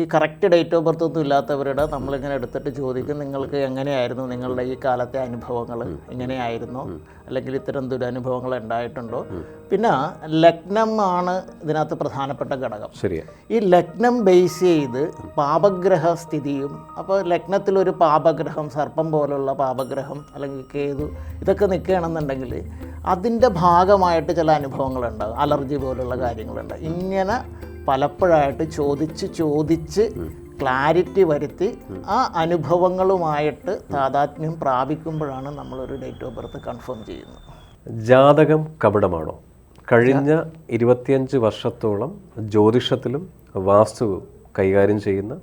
ഈ correct date of birth ഒന്നും ഇല്ലാത്തവരുടെ നമ്മളിങ്ങനെ എടുത്തിട്ട് ചോദിക്കും നിങ്ങൾക്ക് എങ്ങനെയായിരുന്നു നിങ്ങളുടെ ഈ കാലത്തെ അനുഭവങ്ങൾ? എങ്ങനെയായിരുന്നു? അല്ലെങ്കിൽ ഇത്തരം ദുരനുഭവങ്ങൾ ഉണ്ടായിട്ടുണ്ടോ? പിന്നെ ലഗ്നം ആണ് ഇതിനകത്ത് പ്രധാനപ്പെട്ട ഘടകം. ശരി ഈ ലഗ്നം ബേസ് ചെയ്ത് പാപഗ്രഹ സ്ഥിതിയും അപ്പോൾ ലഗ്നത്തിലൊരു പാപഗ്രഹം സർപ്പം പോലുള്ള പാപഗ്രഹം അല്ലെങ്കിൽ കേതു ഇതൊക്കെ നിൽക്കുകയാണെന്നുണ്ടെങ്കിൽ അതിന്റെ ഭാഗമായിട്ട് ചില അനുഭവങ്ങളുണ്ടാകും. അലർജി പോലുള്ള കാര്യങ്ങളുണ്ട്. ഇങ്ങനെ പലപ്പോഴായിട്ട് ചോദിച്ച് ചോദിച്ച് ക്ലാരിറ്റി വരുത്തി ആ അനുഭവങ്ങളുമായിട്ട് താതാത്മ്യം പ്രാപിക്കുമ്പോഴാണ് നമ്മളൊരു ഡേറ്റ് ഓഫ് ബർത്ത് കൺഫേം ചെയ്യുന്നത്. ജാതകം കപടമാണോ? കഴിഞ്ഞ ഇരുപത്തിയഞ്ച് വർഷത്തോളം ജ്യോതിഷത്തിലും വാസ്തു കൈകാര്യം ചെയ്യുന്ന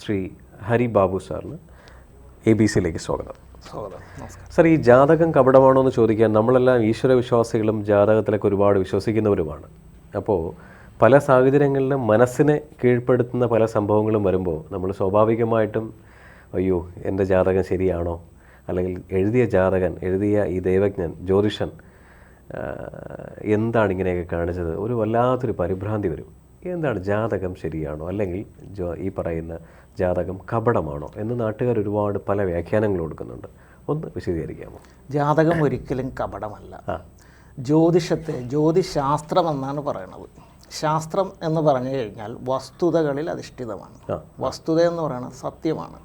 ശ്രീ ഹരി ബാബു സാറിന് എ ബി സിയിലേക്ക് സ്വാഗതം. സ്വാഗതം. സാർ ഈ ജാതകം കപടമാണോ എന്ന് ചോദിക്കാൻ നമ്മളെല്ലാം ഈശ്വര വിശ്വാസികളും ജാതകത്തിലൊക്കെ ഒരുപാട് വിശ്വസിക്കുന്നവരുമാണ്. അപ്പോൾ പല സാഹചര്യങ്ങളിലും മനസ്സിനെ കീഴ്പ്പെടുത്തുന്ന പല സംഭവങ്ങളും വരുമ്പോൾ നമ്മൾ സ്വാഭാവികമായിട്ടും അയ്യോ എന്റെ ജാതകം ശരിയാണോ? അല്ലെങ്കിൽ എഴുതിയ ജാതകൻ എഴുതിയ ഈ ദൈവജ്ഞൻ ജ്യോതിഷൻ എന്താണ് ഇങ്ങനെയൊക്കെ കാണിച്ചത്? ഒരു വല്ലാത്തൊരു പരിഭ്രാന്തി വരും. എന്താണ്? ജാതകം ശരിയാണോ? അല്ലെങ്കിൽ ജോ- ഈ പറയുന്ന ജാതകം കപടമാണോ? എന്ന് നാട്ടുകാർ ഒരുപാട് പല വ്യാഖ്യാനങ്ങൾ കൊടുക്കുന്നുണ്ട്. ഒന്ന് വിശദീകരിക്കാമോ? ജാതകം ഒരിക്കലും കപടമല്ല. ജ്യോതിഷത്തെ ജ്യോതിശാസ്ത്രം എന്നാണ് പറയുന്നത് ശാസ്ത്രം എന്ന് പറഞ്ഞു കഴിഞ്ഞാൽ വസ്തുതകളിൽ അധിഷ്ഠിതമാണ്. വസ്തുത എന്ന് പറയുന്നത് സത്യമാണ്.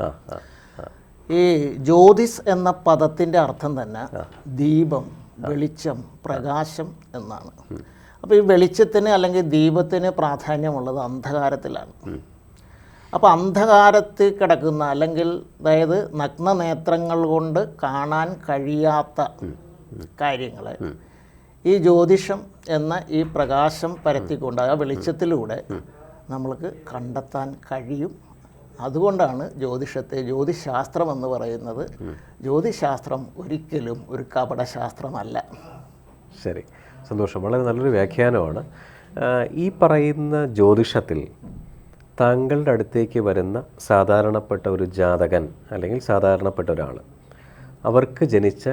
ഈ ജ്യോതിസ് എന്ന പദത്തിന്റെ അർത്ഥം തന്നെ ദീപം വെളിച്ചം പ്രകാശം എന്നാണ്. അപ്പോൾ ഈ വെളിച്ചത്തിന് അല്ലെങ്കിൽ ദീപത്തിന് പ്രാധാന്യമുള്ളത് അന്ധകാരത്തിലാണ്. അപ്പോൾ അന്ധകാരത്തിൽ കിടക്കുന്ന അല്ലെങ്കിൽ അതായത് നഗ്നനേത്രങ്ങൾ കൊണ്ട് കാണാൻ കഴിയാത്ത കാര്യങ്ങളെ ഈ ജ്യോതിഷം എന്ന ഈ പ്രകാശം പരത്തിക്കൊണ്ട് ആ വെളിച്ചത്തിലൂടെ നമ്മൾക്ക് കണ്ടെത്താൻ കഴിയും. അതുകൊണ്ടാണ് ജ്യോതിഷത്തെ ജ്യോതിശാസ്ത്രം എന്ന് പറയുന്നത്. ജ്യോതിശാസ്ത്രം ഒരിക്കലും ഒരു കപടശാസ്ത്രമല്ല. ശരി. സന്തോഷം. വളരെ നല്ലൊരു വ്യാഖ്യാനമാണ്. ഈ പറയുന്ന ജ്യോതിഷത്തിൽ താങ്കളുടെ അടുത്തേക്ക് വരുന്ന സാധാരണപ്പെട്ട ഒരു ജാതകൻ അല്ലെങ്കിൽ സാധാരണപ്പെട്ട ഒരാൾ അവർക്ക് ജനിച്ച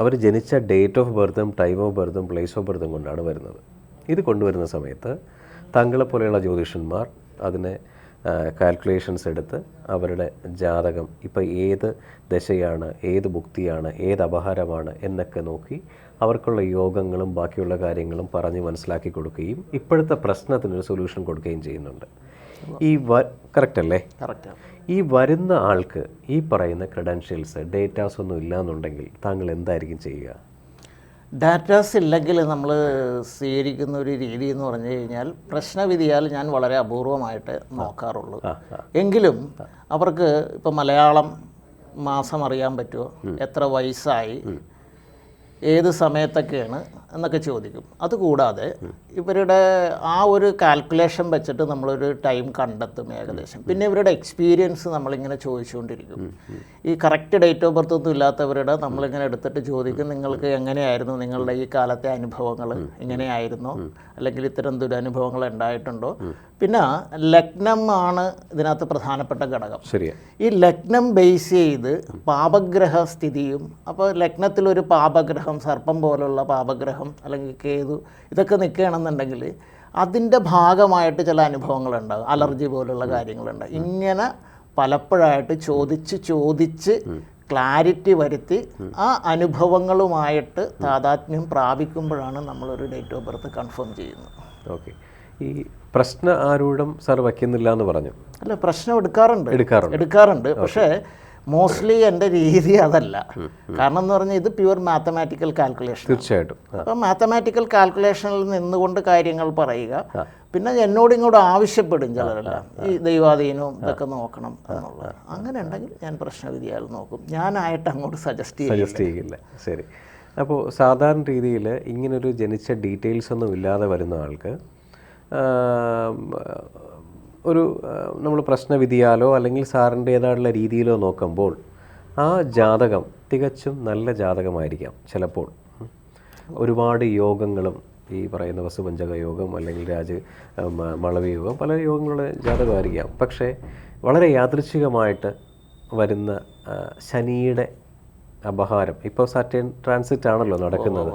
അവർ ജനിച്ച ഡേറ്റ് ഓഫ് ബർത്തും ടൈം ഓഫ് ബർത്തും പ്ലേസ് ഓഫ് ബർത്തും കൊണ്ടാണ് വരുന്നത്. ഇത് കൊണ്ടുവരുന്ന സമയത്ത് തങ്ങളെപ്പോലെയുള്ള പോലെയുള്ള ജ്യോതിഷന്മാർ അതിനെ കാൽക്കുലേഷൻസ് എടുത്ത് അവരുടെ ജാതകം ഇപ്പോൾ ഏത് ദശയാണ് ഏത് ഭുക്തിയാണ് ഏത് അപഹാരമാണ് എന്നൊക്കെ നോക്കി അവർക്കുള്ള യോഗങ്ങളും ബാക്കിയുള്ള കാര്യങ്ങളും പറഞ്ഞ് മനസ്സിലാക്കി കൊടുക്കുകയും ഇപ്പോഴത്തെ പ്രശ്നത്തിനൊരു സൊല്യൂഷൻ കൊടുക്കുകയും ചെയ്യുന്നുണ്ട്. ഈ വ കറക്റ്റ് അല്ലേ? ഈ വരുന്ന ആൾക്ക് ഈ പറയുന്ന ക്രെഡൻഷ്യൽസ് ഡേറ്റാസ് ഒന്നും ഇല്ലാന്നുണ്ടെങ്കിൽ താങ്കൾ എന്തായിരിക്കും ചെയ്യുക? ഡാറ്റാസ് ഇല്ലെങ്കിൽ നമ്മൾ സ്വീകരിക്കുന്ന ഒരു രീതി എന്ന് പറഞ്ഞു കഴിഞ്ഞാൽ പ്രശ്നവിധിയാൽ ഞാൻ വളരെ അപൂർവമായിട്ട് നോക്കാറുള്ളൂ. എങ്കിലും അവർക്ക് ഇപ്പം മലയാളം മാസം അറിയാൻ പറ്റുമോ? എത്ര വയസ്സായി? ഏത് സമയത്തൊക്കെയാണ് എന്നൊക്കെ ചോദിക്കും. അതുകൂടാതെ ഇവരുടെ ആ ഒരു കാൽക്കുലേഷൻ വെച്ചിട്ട് നമ്മളൊരു ടൈം കണ്ടെത്തും ഏകദേശം. പിന്നെ ഇവരുടെ എക്സ്പീരിയൻസ് നമ്മളിങ്ങനെ ചോദിച്ചുകൊണ്ടിരിക്കും. ഈ കറക്റ്റ് ഡേറ്റ് ഓഫ് ബർത്ത് ഒന്നും ഇല്ലാത്തവരുടെ നമ്മളിങ്ങനെ എടുത്തിട്ട് ചോദിക്കും നിങ്ങൾക്ക് എങ്ങനെയായിരുന്നു? നിങ്ങളുടെ ഈ കാലത്തെ അനുഭവങ്ങൾ എങ്ങനെയായിരുന്നു? അല്ലെങ്കിൽ ഇത്തരം ദുരനുഭവങ്ങൾ ഉണ്ടായിട്ടുണ്ടോ? പിന്നെ ലഗ്നം ആണ് ഇതിനകത്ത് പ്രധാനപ്പെട്ട ഘടകം. ശരിയാ. ഈ ലഗ്നം ബേസ് ചെയ്ത് പാപഗ്രഹ സ്ഥിതിയും അപ്പോൾ ലഗ്നത്തിലൊരു പാപഗ്രഹം സർപ്പം പോലുള്ള പാപഗ്രഹം അല്ലെങ്കിൽ കേതു ഇതൊക്കെ നിൽക്കുകയാണെന്നുണ്ടെങ്കിൽ അതിന്റെ ഭാഗമായിട്ട് ചില അനുഭവങ്ങളുണ്ടാകും. അലർജി പോലുള്ള കാര്യങ്ങളുണ്ട് ഇങ്ങനെ പലപ്പോഴായിട്ട് ചോദിച്ച് ചോദിച്ച് ക്ലാരിറ്റി വരുത്തി ആ അനുഭവങ്ങളുമായിട്ട് താതാത്മ്യം പ്രാപിക്കുമ്പോഴാണ് നമ്മളൊരു ഡേറ്റ് ഓഫ് ബർത്ത് കൺഫേം ചെയ്യുന്നത്. ഓക്കെ ഈ പ്രശ്ന ആരൂഢം സാർ വയ്ക്കുന്നില്ല എന്ന് പറഞ്ഞു. അല്ല പ്രശ്നം എടുക്കാറുണ്ട്. എടുക്കാറുണ്ട്. എടുക്കാറുണ്ട്. പക്ഷേ മോസ്റ്റ്ലി എന്റെ രീതി അതല്ല. കാരണം എന്ന് പറഞ്ഞാൽ ഇത് പ്യുവർ മാത്തമാറ്റിക്കൽ കാൽക്കുലേഷൻ തീർച്ചയായിട്ടും. അപ്പം മാത്തമാറ്റിക്കൽ കാൽക്കുലേഷനിൽ നിന്നുകൊണ്ട് കാര്യങ്ങൾ പറയുക. പിന്നെ എന്നോട് ഇങ്ങോട്ട് ആവശ്യപ്പെടും ചിലരെല്ലാം. ഈ ദൈവാധീനവും ഇതൊക്കെ നോക്കണം എന്നുള്ളത്. അങ്ങനെ ഉണ്ടെങ്കിൽ ഞാൻ പ്രശ്നവിധിയാൽ നോക്കും. ഞാനായിട്ട് അങ്ങോട്ട് സജസ്റ്റ് സജസ്റ്റ് ചെയ്യില്ല. ശരി. അപ്പോൾ സാധാരണ രീതിയിൽ ഇങ്ങനൊരു ജനിച്ച ഡീറ്റെയിൽസ് ഒന്നും ഇല്ലാതെ വരുന്ന ആൾക്ക് ഒരു നമ്മൾ പ്രശ്നവിധിയാലോ അല്ലെങ്കിൽ സാറിന്റേതായിട്ടുള്ള രീതിയിലോ നോക്കുമ്പോൾ ആ ജാതകം തികച്ചും നല്ല ജാതകമായിരിക്കാം ചിലപ്പോൾ. ഒരുപാട് യോഗങ്ങളും ഈ പറയുന്ന വസുപഞ്ചക യോഗം അല്ലെങ്കിൽ രാജ മളവി യോഗം പല യോഗങ്ങളുടെ ജാതകമായിരിക്കാം. പക്ഷേ വളരെ യാദൃച്ഛികമായിട്ട് വരുന്ന ശനിയുടെ അപഹാരം. ഇപ്പോൾ സാറ്റേൺ ട്രാൻസിറ്റ് ആണല്ലോ നടക്കുന്നത്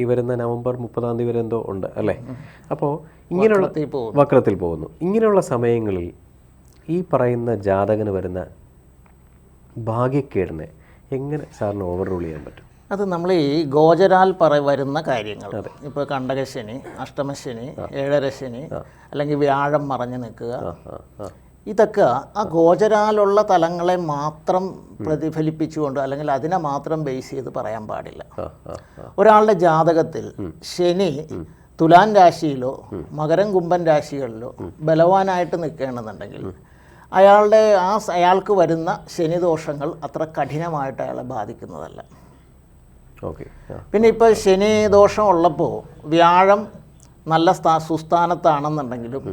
ഈ വരുന്ന നവംബർ മുപ്പതാം തീയതി വരെ എന്തോ ഉണ്ട് അല്ലേ? അപ്പോൾ ഇങ്ങനെയുള്ള വക്രത്തിൽ പോകുന്നു. ഇങ്ങനെയുള്ള സമയങ്ങളിൽ ഈ പറയുന്ന ജാതകന് വരുന്ന ഭാഗ്യക്കേടിനെ എങ്ങനെ സാറിന് ഓവർ റൂൾ ചെയ്യാൻ പറ്റും? അത് നമ്മൾ ഈ ഗോചരാൽ പറ വരുന്ന കാര്യങ്ങൾ. ഇപ്പോൾ കണ്ടകശനി അഷ്ടമശനി ഏഴരശനി അല്ലെങ്കിൽ വ്യാഴം മറഞ്ഞു നിൽക്കുക. ഇതൊക്കെ ആ ഗോചരാലുള്ള തലങ്ങളെ മാത്രം പ്രതിഫലിപ്പിച്ചുകൊണ്ട് അല്ലെങ്കിൽ അതിനെ മാത്രം ബേസ് ചെയ്ത് പറയാൻ പാടില്ല. ഒരാളുടെ ജാതകത്തിൽ ശനി തുലാൻ രാശിയിലോ മകരം കുംഭൻ രാശികളിലോ ബലവാനായിട്ട് നിൽക്കുകയാണെന്നുണ്ടെങ്കിൽ അയാളുടെ ആ അയാൾക്ക് വരുന്ന ശനിദോഷങ്ങൾ അത്ര കഠിനമായിട്ട് അയാളെ ബാധിക്കുന്നതല്ല. ഓക്കെ. പിന്നെ ഇപ്പോൾ ശനി ദോഷം ഉള്ളപ്പോൾ വ്യാഴം നല്ല സ്ഥാ സുസ്ഥാനത്താണെന്നുണ്ടെങ്കിലും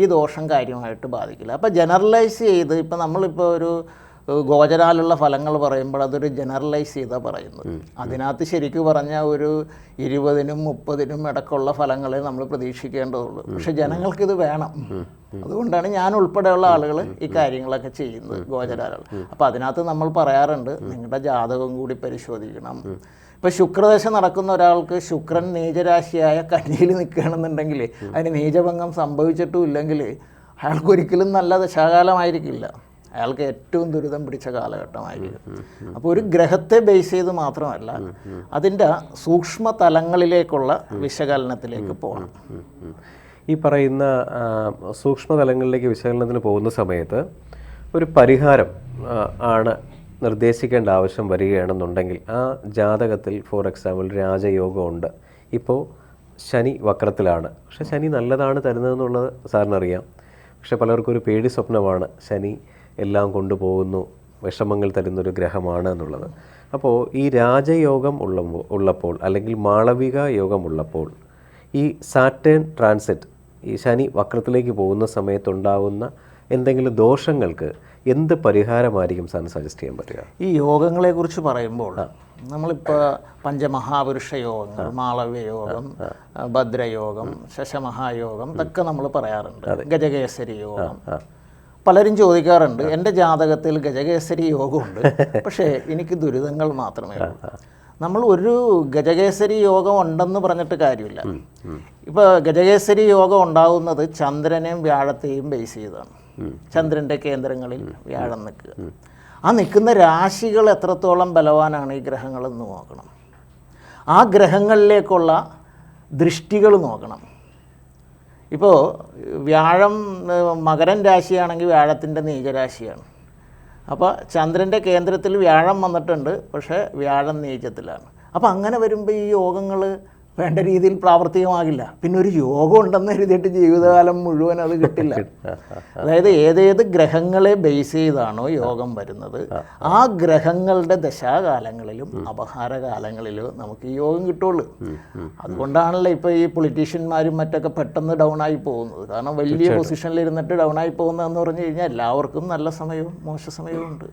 ഈ ദോഷം കാര്യമായിട്ട് ബാധിക്കില്ല. അപ്പോൾ ജനറലൈസ് ചെയ്ത് ഇപ്പോൾ നമ്മളിപ്പോൾ ഒരു ഗോചരാലുള്ള ഫലങ്ങൾ പറയുമ്പോൾ അതൊരു ജനറലൈസ് ചെയ്താണ് പറയുന്നത്. അതിനകത്ത് ശരിക്കും പറഞ്ഞ ഒരു ഇരുപതിനും മുപ്പതിനും ഇടക്കുള്ള ഫലങ്ങളെ നമ്മൾ പ്രതീക്ഷിക്കേണ്ടതുള്ളൂ. പക്ഷെ ജനങ്ങൾക്കിത് വേണം. അതുകൊണ്ടാണ് ഞാൻ ഉൾപ്പെടെയുള്ള ആളുകൾ ഈ കാര്യങ്ങളൊക്കെ ചെയ്യുന്നത് ഗോചരാലുകൾ അപ്പോൾ അതിനകത്ത് നമ്മൾ പറയാറുണ്ട് നിങ്ങളുടെ ജാതകം കൂടി പരിശോധിക്കണം. ഇപ്പോൾ ശുക്രദശ നടക്കുന്ന ഒരാൾക്ക് ശുക്രൻ നീചരാശിയായ കന്നിയിൽ നിൽക്കുകയാണെന്നുണ്ടെങ്കിൽ അതിന് നീചഭംഗം സംഭവിച്ചിട്ടും ഇല്ലെങ്കിൽ അയാൾക്ക് ഒരിക്കലും നല്ല ദശാകാലമായിരിക്കില്ല. അയാൾക്ക് ഏറ്റവും ദുരിതം പിടിച്ച കാലഘട്ടമായിരിക്കും അപ്പോൾ ഒരു ഗ്രഹത്തെ ബേസ് ചെയ്ത് മാത്രമല്ല അതിന്റെ സൂക്ഷ്മ തലങ്ങളിലേക്കുള്ള വിശകലനത്തിലേക്ക് പോകണം. ഈ പറയുന്ന സൂക്ഷ്മ തലങ്ങളിലേക്ക് വിശകലനത്തിന് പോകുന്ന സമയത്ത് ഒരു പരിഹാരം ആണ് നിർദ്ദേശിക്കേണ്ട ആവശ്യം വരികയാണെന്നുണ്ടെങ്കിൽ ആ ജാതകത്തിൽ ഫോർ എക്സാമ്പിൾ രാജയോഗമുണ്ട്. ഇപ്പോൾ ശനി വക്രത്തിലാണ്. പക്ഷേ ശനി നല്ലതാണ് തരുന്നതെന്നുള്ളത് സാറിനറിയാം. പക്ഷേ പലർക്കും ഒരു പേടി സ്വപ്നമാണ്. ശനി എല്ലാം കൊണ്ടുപോകുന്നു വിഷമങ്ങൾ തരുന്നൊരു ഗ്രഹമാണ് എന്നുള്ളത്. അപ്പോൾ ഈ രാജയോഗം ഉള്ളപ്പോൾ ഉള്ളപ്പോൾ അല്ലെങ്കിൽ മാളവിക യോഗം ഉള്ളപ്പോൾ ഈ സാറ്റേൺ ട്രാൻസിറ്റ് ഈ ശനി വക്രത്തിലേക്ക് പോകുന്ന സമയത്തുണ്ടാകുന്ന എന്തെങ്കിലും ദോഷങ്ങൾക്ക് എന്ത് പരിഹാരമായിരിക്കും സാറിന് സജസ്റ്റ് ചെയ്യാൻ പറ്റുക? ഈ യോഗങ്ങളെക്കുറിച്ച് പറയുമ്പോൾ നമ്മളിപ്പോൾ പഞ്ചമഹാപുരുഷ യോഗങ്ങൾ മാളവ്യ യോഗം ഭദ്രയോഗം ശശമഹായോഗം ഇതൊക്കെ നമ്മൾ പറയാറുണ്ട്. ഗജകേസരി യോഗം. പലരും ചോദിക്കാറുണ്ട് എന്റെ ജാതകത്തിൽ ഗജകേസരി യോഗമുണ്ട്. പക്ഷേ എനിക്ക് ദുരിതങ്ങൾ മാത്രമേ ഉള്ളൂ. നമ്മൾ ഒരു ഗജകേസരി യോഗം ഉണ്ടെന്ന് പറഞ്ഞിട്ട് കാര്യമില്ല. ഇപ്പോൾ ഗജകേസരി യോഗം ഉണ്ടാകുന്നത് ചന്ദ്രനെയും വ്യാഴത്തെയും ബേസ് ചെയ്താണ് ചന്ദ്രന്റെ കേന്ദ്രങ്ങളിൽ വ്യാഴം നിൽക്കുക. ആ നിൽക്കുന്ന രാശികൾ എത്രത്തോളം ബലവാനാണ് ഈ ഗ്രഹങ്ങളെന്ന് നോക്കണം. ആ ഗ്രഹങ്ങളിലേക്കുള്ള ദൃഷ്ടികൾ നോക്കണം. ഇപ്പോൾ വ്യാഴം മകരം മകരൻ രാശിയാണെങ്കിൽ വ്യാഴത്തിന്റെ നീചരാശിയാണ്. അപ്പോൾ ചന്ദ്രന്റെ കേന്ദ്രത്തിൽ വ്യാഴം വന്നിട്ടുണ്ട് പക്ഷേ വ്യാഴം നീചത്തിലാണ്. അപ്പോൾ അങ്ങനെ വരുമ്പോൾ ഈ യോഗങ്ങൾ വേണ്ട രീതിയിൽ പ്രാവർത്തികമാകില്ല. പിന്നെ ഒരു യോഗം ഉണ്ടെന്ന് എഴുതിയിട്ട് ജീവിതകാലം മുഴുവൻ അത് കിട്ടില്ല. അതായത് ഏതേത് ഗ്രഹങ്ങളെ ബേസ് ചെയ്താണോ യോഗം വരുന്നത് ആ ഗ്രഹങ്ങളുടെ ദശാകാലങ്ങളിലും അപഹാരകാലങ്ങളിലും നമുക്ക് ഈ യോഗം കിട്ടുള്ളൂ. അതുകൊണ്ടാണല്ലോ ഇപ്പോൾ ഈ പൊളിറ്റീഷ്യന്മാരും മറ്റൊക്കെ പെട്ടെന്ന് ഡൗൺ ആയി പോകുന്നത്. കാരണം വലിയ പൊസിഷനിൽ ഇരുന്നിട്ട് ഡൗൺ ആയി പോകുന്നതെന്ന് പറഞ്ഞു കഴിഞ്ഞാൽ എല്ലാവർക്കും നല്ല സമയവും മോശ സമയവും ഉണ്ട്.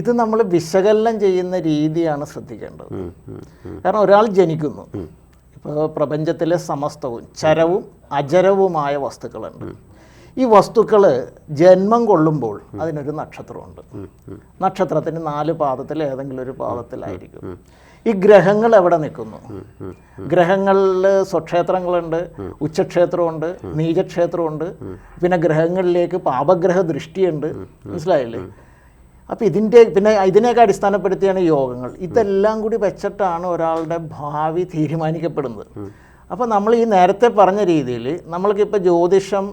ഇത് നമ്മൾ വിശകലനം ചെയ്യുന്ന രീതിയാണ് ശ്രദ്ധിക്കേണ്ടത്. കാരണം ഒരാൾ ജനിക്കുന്നു. പ്രപഞ്ചത്തിലെ സമസ്തവും ചരവും അജരവുമായ വസ്തുക്കളുണ്ട്. ഈ വസ്തുക്കൾ ജന്മം കൊള്ളുമ്പോൾ അതിനൊരു നക്ഷത്രമുണ്ട്. നക്ഷത്രത്തിന് നാല് പാദത്തിൽ ഏതെങ്കിലും ഒരു പാദത്തിലായിരിക്കും. ഈ ഗ്രഹങ്ങൾ എവിടെ നിൽക്കുന്നു? ഗ്രഹങ്ങളിൽ സ്വക്ഷേത്രങ്ങളുണ്ട് ഉച്ചക്ഷേത്രമുണ്ട് നീചക്ഷേത്രമുണ്ട്. പിന്നെ ഗ്രഹങ്ങളിലേക്ക് പാപഗ്രഹ ദൃഷ്ടിയുണ്ട് മനസ്സിലായില്ലേ? അപ്പോൾ ഇതിന്റെ പിന്നെ ഇതിനെയൊക്കെ അടിസ്ഥാനപ്പെടുത്തിയാണ് യോഗങ്ങൾ. ഇതെല്ലാം കൂടി വെച്ചിട്ടാണ് ഒരാളുടെ ഭാവി തീരുമാനിക്കപ്പെടുന്നത്. അപ്പോൾ നമ്മൾ ഈ നേരത്തെ പറഞ്ഞ രീതിയിൽ നമ്മൾക്കിപ്പോൾ ജ്യോതിഷം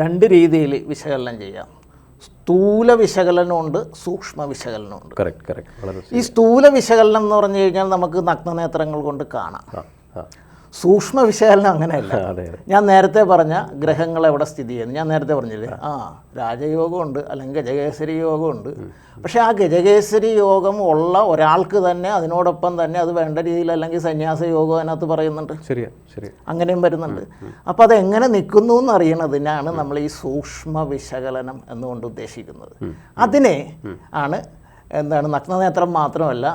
രണ്ട് രീതിയിൽ വിശകലനം ചെയ്യാം. സ്ഥൂല വിശകലനമുണ്ട് സൂക്ഷ്മ വിശകലനമുണ്ട്. കറക്റ്റ് കറക്റ്റ് ഈ സ്ഥൂല വിശകലനം എന്ന് പറഞ്ഞു കഴിഞ്ഞാൽ നമുക്ക് നഗ്നനേത്രങ്ങൾ കൊണ്ട് കാണാം. സൂക്ഷ്മ വിശകലനം അങ്ങനെയല്ല ഞാൻ നേരത്തെ പറഞ്ഞ ഗ്രഹങ്ങൾ എവിടെ സ്ഥിതി ചെയ്യുന്നു? ഞാൻ നേരത്തെ പറഞ്ഞില്ലേ? ആ രാജയോഗമുണ്ട് അല്ലെങ്കിൽ ഗജകേസരി യോഗമുണ്ട്. പക്ഷേ ആ ഗജകേസരി യോഗം ഉള്ള ഒരാൾക്ക് തന്നെ അതിനോടൊപ്പം തന്നെ അത് വേണ്ട രീതിയിൽ അല്ലെങ്കിൽ സന്യാസ യോഗം അതിനകത്ത് പറയുന്നുണ്ട്. അങ്ങനെയും വരുന്നുണ്ട്. അപ്പോൾ അത് എങ്ങനെ നിൽക്കുന്നു എന്ന് അറിയണതിനാണ് നമ്മൾ ഈ സൂക്ഷ്മ വിശകലനം എന്നുകൊണ്ട് ഉദ്ദേശിക്കുന്നത്. അതിനെ ആണ് എന്താണ് നഗ്നനേത്രം മാത്രമല്ല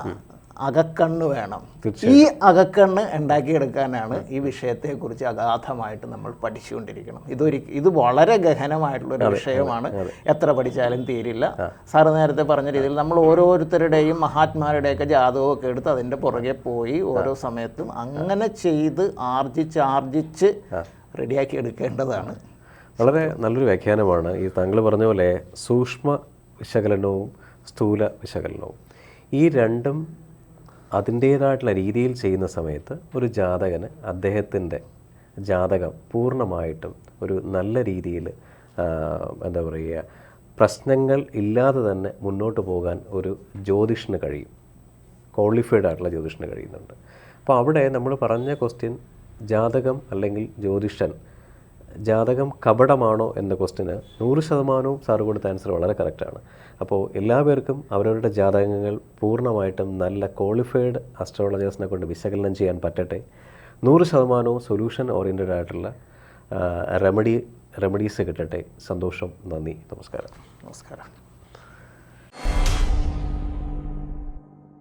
അകക്കണ്ണ് വേണം. ഈ അകക്കണ്ണ് ഉണ്ടാക്കിയെടുക്കാനാണ് ഈ വിഷയത്തെക്കുറിച്ച് അഗാധമായിട്ട് നമ്മൾ പഠിച്ചുകൊണ്ടിരിക്കണം. ഇതൊരു ഇത് വളരെ ഗഹനമായിട്ടുള്ള ഒരു വിഷയമാണ്. എത്ര പഠിച്ചാലും തീരില്ല. സാറ് നേരത്തെ പറഞ്ഞ രീതിയിൽ നമ്മൾ ഓരോരുത്തരുടെയും മഹാത്മാരുടെയൊക്കെ ജാതകമൊക്കെ എടുത്ത് അതിന്റെ പുറകെ പോയി ഓരോ സമയത്തും അങ്ങനെ ചെയ്ത് ആർജിച്ച് ആർജിച്ച് റെഡിയാക്കി എടുക്കേണ്ടതാണ്. വളരെ നല്ലൊരു വ്യാഖ്യാനമാണ് ഈ താങ്കൾ പറഞ്ഞ പോലെ സൂക്ഷ്മ വിശകലനവും സ്ഥൂല വിശകലനവും. ഈ രണ്ടും അതിന്റേതായിട്ടുള്ള രീതിയിൽ ചെയ്യുന്ന സമയത്ത് ഒരു ജാതകന് അദ്ദേഹത്തിന്റെ ജാതകം പൂർണമായിട്ടും ഒരു നല്ല രീതിയിൽ എന്താ പറയുക പ്രശ്നങ്ങൾ ഇല്ലാതെ തന്നെ മുന്നോട്ട് പോകാൻ ഒരു ജ്യോതിഷന് കഴിയും. ക്വാളിഫൈഡ് ആയിട്ടുള്ള ജ്യോതിഷന് കഴിയുന്നുണ്ട്. അപ്പോൾ അവിടെ നമ്മൾ പറഞ്ഞ ക്വസ്റ്റ്യൻ ജാതകം അല്ലെങ്കിൽ ജ്യോതിഷൻ ജാതകം കപടമാണോ എന്ന ക്വസ്റ്റിന് നൂറ് ശതമാനവും സാറ് കൊടുത്ത ആൻസർ വളരെ കറക്റ്റാണ് അപ്പോൾ എല്ലാ പേർക്കും അവരവരുടെ ജാതകങ്ങൾ പൂർണമായിട്ടും നല്ല ക്വാളിഫൈഡ് അസ്ട്രോളജേഴ്സിനെ കൊണ്ട് വിശകലനം ചെയ്യാൻ പറ്റട്ടെ. നൂറ് ശതമാനവും സൊല്യൂഷൻ ഓറിയന്റഡ് ആയിട്ടുള്ള റെമഡി റെമഡീസ് കിട്ടട്ടെ. സന്തോഷം നന്ദി നമസ്കാരം. നമസ്കാരം.